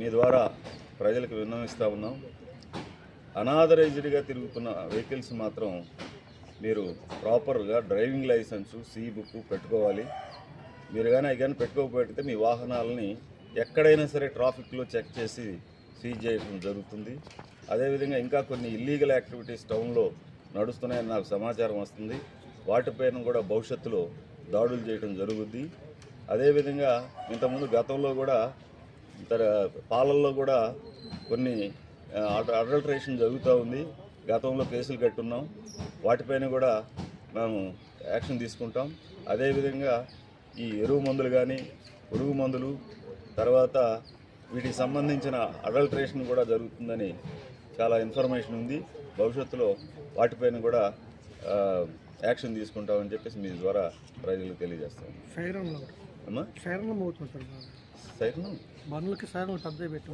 మీ ద్వారా ప్రజలకు విన్నవిస్తూ ఉన్నాం. అనాథరైజ్డ్గా తిరుగుతున్న వెహికల్స్ మాత్రం మీరు ప్రాపర్గా డ్రైవింగ్ లైసెన్సు సీ బుక్ పెట్టుకోవాలి. మీరు కానీ అవి కానీ పెట్టుకోకపోతే మీ వాహనాలని ఎక్కడైనా సరే ట్రాఫిక్లో చెక్ చేసి సీజ్ చేయడం జరుగుతుంది. అదేవిధంగా ఇంకా కొన్ని ఇల్లీగల్ యాక్టివిటీస్ టౌన్లో నడుస్తున్నాయని నాకు సమాచారం వస్తుంది. వాటిపైన కూడా భవిష్యత్తులో దాడులు చేయడం జరుగుద్ది. అదేవిధంగా ఇంతకుముందు గతంలో కూడా పాలల్లో కూడా కొన్ని అడల్ట్రేషన్ జరుగుతూ ఉంది. గతంలో కేసులు కట్టున్నాం. వాటిపైన కూడా మేము యాక్షన్ తీసుకుంటాం. అదేవిధంగా ఈ ఎరువు మందులు కానీ పురుగు మందులు తర్వాత వీటికి సంబంధించిన అడల్ట్రేషన్ కూడా జరుగుతుందని చాలా ఇన్ఫర్మేషన్ ఉంది. భవిష్యత్తులో వాటిపైన కూడా యాక్షన్ తీసుకుంటామని చెప్పేసి మీ ద్వారా ప్రజలకు తెలియజేస్తాం. అమ్మా? సార్ బాగా. సైతం బండ్లకి సైరన్లు పెద్దవి పెట్టి